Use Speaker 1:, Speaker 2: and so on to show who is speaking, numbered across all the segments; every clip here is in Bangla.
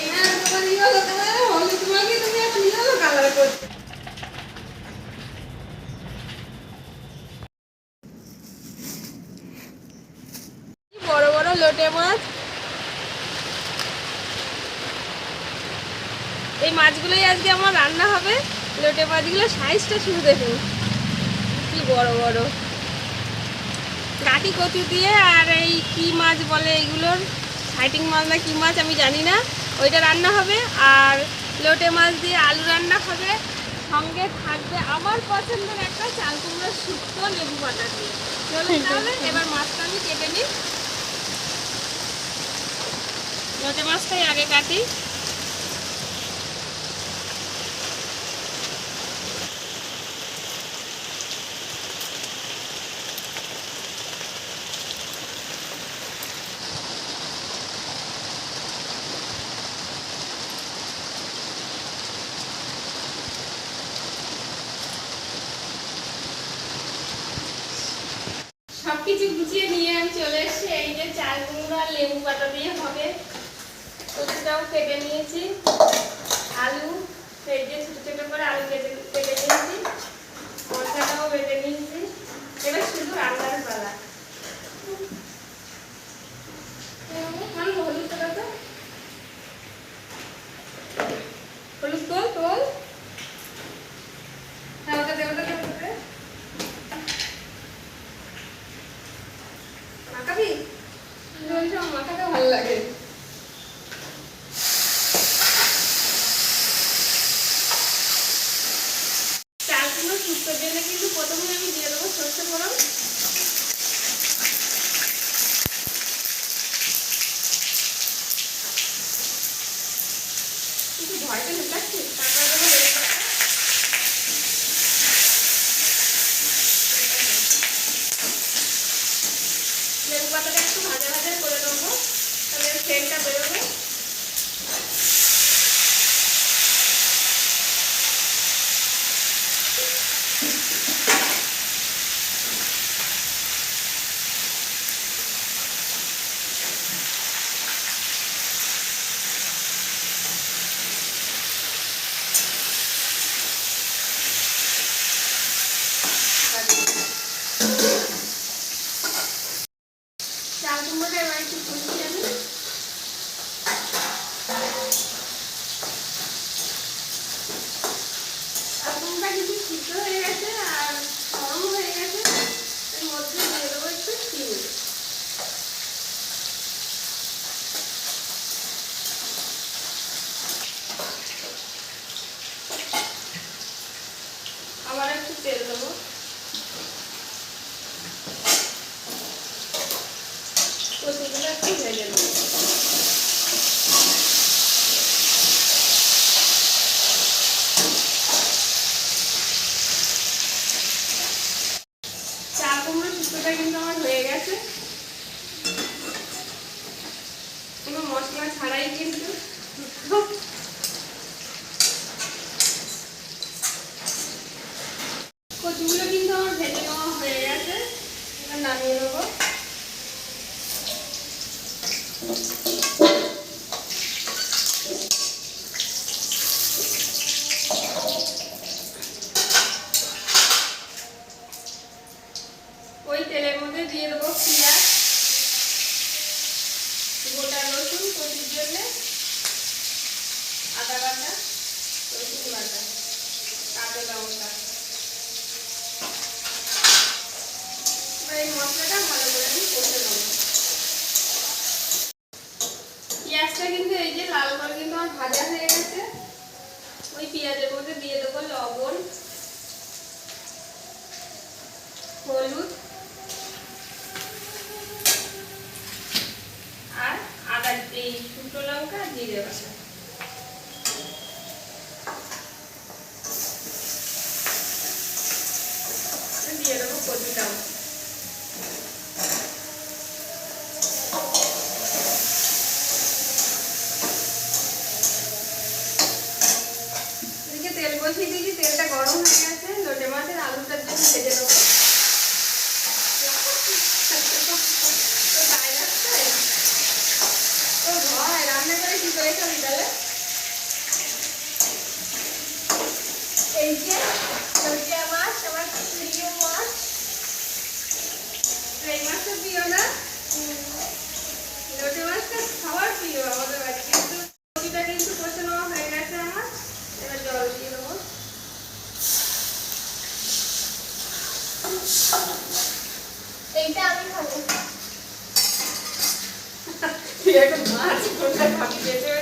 Speaker 1: এই
Speaker 2: হ্যাঁ, কালার করছ। বড় বড় লোটে মাছ? এই মাছগুলোই আজকে আমার রান্না হবে। লোটে মাছগুলো সাইজটা শুরু দেখুন। কি বড় বড়। কাটি কচু দিয়ে আর এই কি মাছ বলে এইগুলোর ফাইটিং মাছ না কি মাছ আমি জানি না। ওইটা রান্না হবে আর লোটে মাছ দিয়ে আলু রান্না হবে। সঙ্গে থাকবে আমার পছন্দের একটা চাল কুমড়ো শুক্তো লেবু পাতা দিয়ে। চলুন তাহলে, এবার মাছটা আমি কেটে নিই। লোটে মাছটাই আগে কাটি। সবকিছু গুছিয়ে নিয়ে আমি চলে এসেছি। এই যে চাল কুমড়ো আর লেবু পাতা দিয়ে হবে। কচুটাও কেটে নিয়েছি আলু এই যে ছোটো ছোটো করে আলু কেটে কেটে নিয়েছি মশলাটাও বেটে নিয়েছি এবার শুধু রান্নার পালা আমি হলুদ তোলা তো হলুদ তোল তোল হ্যাঁ ওটা দে ওটা দে ওটা দে মাখাবি ওই সব মাখাতে ভালো লাগে চালগুলো শুক্তোর জন্য কিন্তু প্রথমে আমি দিয়ে দেবো সর্ষে ফোড়ন কিন্তু ভয়টা ঢুকাচ্ছি তারপরে দেবো লেবু পাতা। লেবু পাতাটা একটু ভাজা ভাজা করে নেব, তাহলে সেন্টটা বেরোবে চাল কুমড়োটা এবার একটু কুচি আমি চাল কুমড়োটা কিন্তু সিদ্ধ হয়ে গেছে আর গরম হয়ে গেছে এর মধ্যে দিয়ে দেবো একটু চিনি আবার একটু তেল দেবো কচুগুলো একটু ভেজে নেব চাল কুমড়ো শুক্তোটা কিন্তু আমার হয়ে গেছে কোনো মশলা ছাড়াই কিন্তু কচুগুলো কিন্তু আমার ভেজে নেওয়া হয়ে গেছে এবার নামিয়ে নেব ওই তেলের মধ্যে দিয়ে দেবো পেঁয়াজ, গোটা রসুন কচির জন্য আদা বাটা, রসুন বাটা, কাঁচা লঙ্কা। এই মশলাটা ভালো করে আমি কষে নেব। পেঁয়াজটা কিন্তু এই যে লাল করে কিন্তু আমার ভাজা হয়ে গেছে। ওই পেঁয়াজের মধ্যে দিয়ে দেবো লবণ, হলুদ আর আদা এই শুকনো লঙ্কা আর জিরে বাটা দিয়ে দেবো কচুটাও এদিকে তেল বসিয়ে দিয়েছি তেলটা গরম হয়ে গেছে লোটে মাছের আলুটার জন্য ভেজে নেব তাহলে
Speaker 1: এই যে লোটে মাছ আমার প্রিয় মাছ
Speaker 2: এই মাছটা প্রিয় না partir de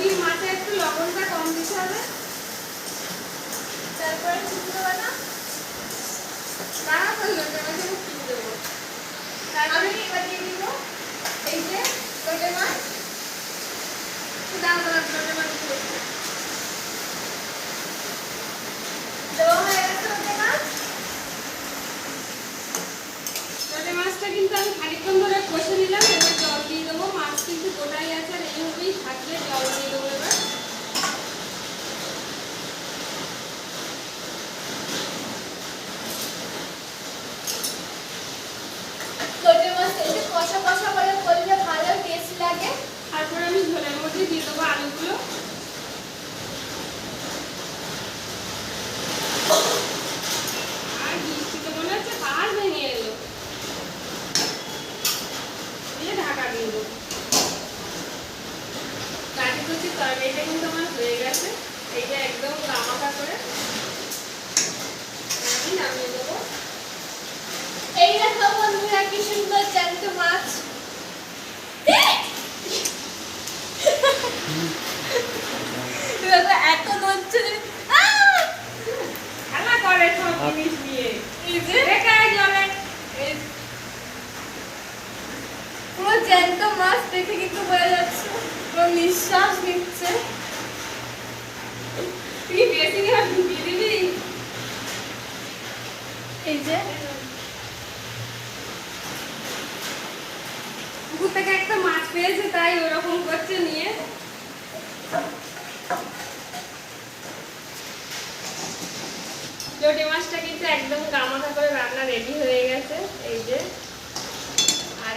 Speaker 2: নদীর মাছে একটু লবণটা কম দিতে হবে।
Speaker 1: তারপরে শুকনো বাটা
Speaker 2: দেবো?
Speaker 1: তারপরে এই যে মাছ।
Speaker 2: লোটে মাছটা কিন্তু আমি খানিকক্ষণ ধরে কষে নিলাম এবার জল দিয়ে দেবো মাছ কিন্তু গোটাই আছে আর এইভাবেই থাকবে জল দিয়ে দেবো এবার
Speaker 1: লোটে মাছ একটু কষা কষা করে করলে ভালো টেস্ট লাগে
Speaker 2: তারপরে আমি ঝোলের মধ্যে দিয়ে দেবো আলুগুলো আর বৃষ্টিতে মনে হচ্ছে পাহাড় ভেঙে এলো দিয়ে ঢাকা দিয়ে দেবো কাটি তরকারিটা কিন্তু আমার হয়ে গেছে। এইটা একদম গামাকা করে। আমি নামিয়ে দেবো।
Speaker 1: এই দেখো বন্ধুরা কি সুন্দর জ্যান্ত মাছ। এত নড়ছে যে আহ!
Speaker 2: খেলা করে সব জিনিস নিয়ে। জলে।
Speaker 1: পুরো জ্যান্ত মাছ দেখে কিন্তু বোঝা যাচ্ছে নিঃশ্বাস নিচ্ছে।
Speaker 2: পুকুর থেকে একটা মাছ পেয়েছে, তাই ওরকম করছে নিয়ে। লোটে মাছটা কিন্তু একদম গামাখা করে রান্না রেডি হয়ে গেছে। এই যে।